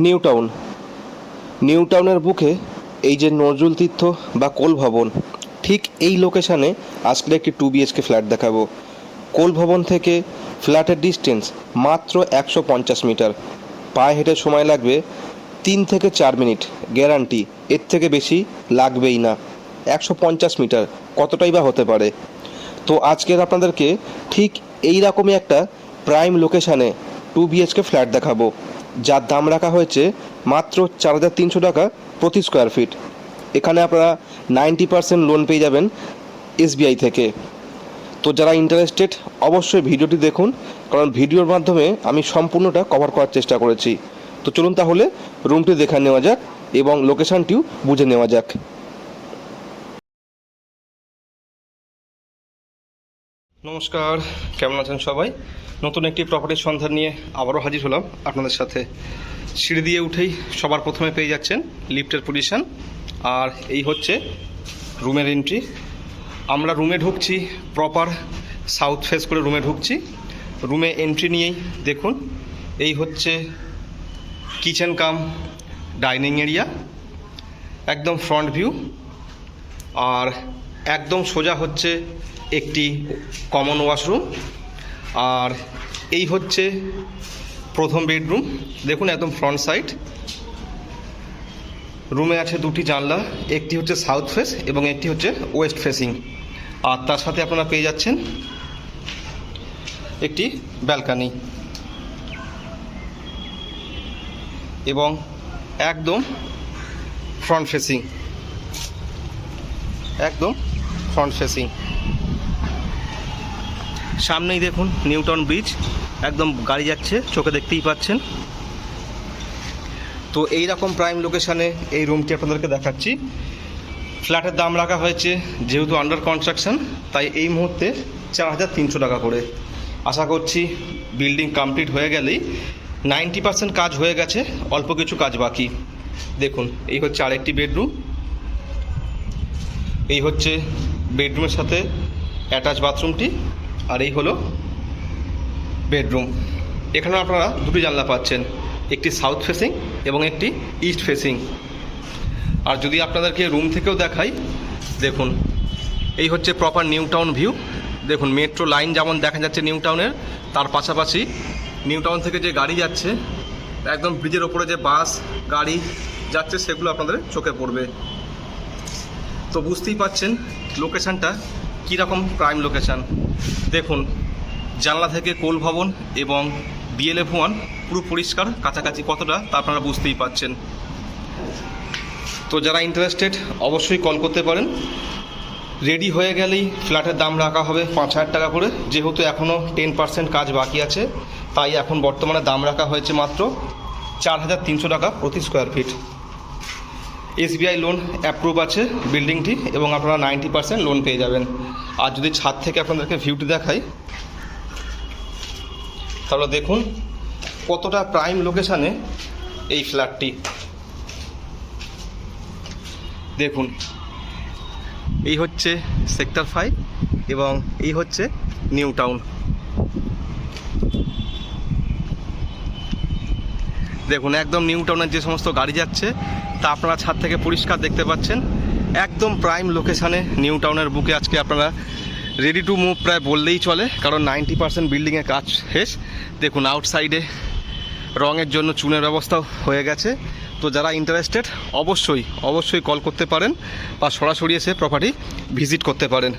New town new টাউনের বুকে এই যে নজরুল তীর্থ বা কোল ভবন ঠিক এই লোকেশানে আজকে একটি টু বিএচকে ফ্ল্যাট দেখাবো। কোল ভবন থেকে ফ্ল্যাটের ডিস্টেন্স মাত্র একশো পঞ্চাশ মিটার। পায়ে হেঁটে সময় লাগবে তিন থেকে চার মিনিট গ্যারান্টি এর থেকে বেশি লাগবেই না। একশো পঞ্চাশ মিটার, কতটাই বা হতে পারে? তো আজকের আপনাদেরকে ঠিক এই রকমই একটা প্রাইম লোকেশানে টু বিএচকে ফ্ল্যাট দেখাবো। যার দাম রাখা হয়েছে মাত্র চার হাজার তিনশো টাকা প্রতি স্কোয়ার ফিট এখানে আপনারা নাইনটি পার্সেন্ট লোন পেয়ে যাবেন এসবিআই থেকে। তো যারা ইন্টারেস্টেড অবশ্যই ভিডিওটি দেখুন, কারণ ভিডিওর মাধ্যমে আমি সম্পূর্ণটা কভার করার চেষ্টা করেছি। তো চলুন তাহলে রুমটি দেখে নেওয়া যাক এবং লোকেশানটিও বুঝে নেওয়া যাক। নমস্কার, কেমন আছেন সবাই? নতুন একটি প্রপার্টির সন্ধান নিয়ে আবারও হাজির হলাম। আপনাদের সাথে সিঁড়ি দিয়ে উঠেই সবার প্রথমে পেয়ে যাচ্ছেন লিফটের পজিশন আর এই হচ্ছে রুমের এন্ট্রি আমরা রুমে ঢুকছি প্রপার সাউথ ফেস করে রুমে ঢুকছি। রুমে এন্ট্রি নিয়েই দেখুন, এই হচ্ছে কিচেন কাম ডাইনিং এরিয়া একদম ফ্রন্ট ভিউ আর একদম সোজা হচ্ছে একটি কমন ওয়াশরুম আর এই হচ্ছে প্রথম বেডরুম দেখুন একদম ফ্রন্ট সাইড রুমে আছে দুটি জানলা, একটি হচ্ছে সাউথ ফেস এবং একটি হচ্ছে ওয়েস্ট ফেসিং আর তার সাথে আপনারা পেয়ে যাচ্ছেন একটি ব্যালকানি এবং একদম ফ্রন্ট ফেসিং একদম ফ্রন্ট ফেসিং সামনেই দেখুন নিউটন ব্রিজ, একদম গাড়ি যাচ্ছে, চোখে দেখতেই পাচ্ছেন। তো এই রকম প্রাইম লোকেশানে এই রুমটি আপনাদেরকে দেখাচ্ছি। ফ্ল্যাটের দাম রাখা হয়েছে, যেহেতু আন্ডার কনস্ট্রাকশন তাই এই মুহূর্তে চার হাজার তিনশো টাকা করে। আশা করছি বিল্ডিং কমপ্লিট হয়ে গেলেই নাইনটি পার্সেন্ট কাজ হয়ে গেছে, অল্প কিছু কাজ বাকি। দেখুন, এই হচ্ছে আরেকটি বেডরুম এই হচ্ছে বেডরুমের সাথে অ্যাটাচ বাথরুমটি আর এই হলো বেডরুম। এখানে আপনারা দুটি জানলা পাচ্ছেন, একটি সাউথ ফেসিং এবং একটি ইস্ট ফেসিং আর যদি আপনাদেরকে রুম থেকেও দেখাই, দেখুন, এই হচ্ছে প্রপার নিউ টাউন ভিউ দেখুন মেট্রো লাইন যেমন দেখা যাচ্ছে নিউ টাউনের তার পাশাপাশি নিউ টাউন থেকে যে গাড়ি যাচ্ছে, একদম ব্রিজের ওপরে যে বাস গাড়ি যাচ্ছে, সেগুলো আপনাদের চোখে পড়বে। তো বুঝতেই পাচ্ছেন লোকেশানটা কীরকম প্রাইম লোকেশান দেখুন, জানলা থেকে কোল ভবন এবং বিএলএফ ওয়ান পুরো পরিষ্কার, কাছাকাছি কতটা তা আপনারা বুঝতেই পাচ্ছেন। তো যারা ইন্টারেস্টেড অবশ্যই কল করতে পারেন। রেডি হয়ে গেলেই ফ্ল্যাটের দাম রাখা হবে পাঁচ হাজার টাকা করে। যেহেতু এখনও টেন পার্সেন্ট কাজ বাকি আছে, তাই এখন বর্তমানে দাম রাখা হয়েছে মাত্র চার হাজার তিনশো টাকা প্রতি square feet SBI loan approve আছে বিল্ডিংটি এবং আপনারা নাইনটি পার্সেন্ট লোন পেয়ে যাবেন। আর যদি ছাদ থেকে আপনাদেরকে ভিউটি দেখাই, তাহলে দেখুন কতটা প্রাইম লোকেশানে এই ফ্ল্যাটটি দেখুন, এই হচ্ছে সেক্টর ফাইভ এবং এই হচ্ছে নিউ টাউন দেখুন, একদম নিউ টাউনের যে সমস্ত গাড়ি যাচ্ছে, তা আপনারা ছাদ থেকে পরিষ্কার দেখতে পাচ্ছেন। একদম প্রাইম লোকেশানে নিউ টাউনের বুকে আজকে আপনারা রেডি টু মুভ প্রায় বললেই চলে, কারণ নাইনটি পার্সেন্ট বিল্ডিংয়ের কাজ শেষ। দেখুন আউটসাইডে রঙের জন্য চুনের ব্যবস্থাও হয়ে গেছে। তো যারা ইন্টারেস্টেড অবশ্যই অবশ্যই কল করতে পারেন বা সরাসরি এসে প্রপার্টি ভিজিট করতে পারেন।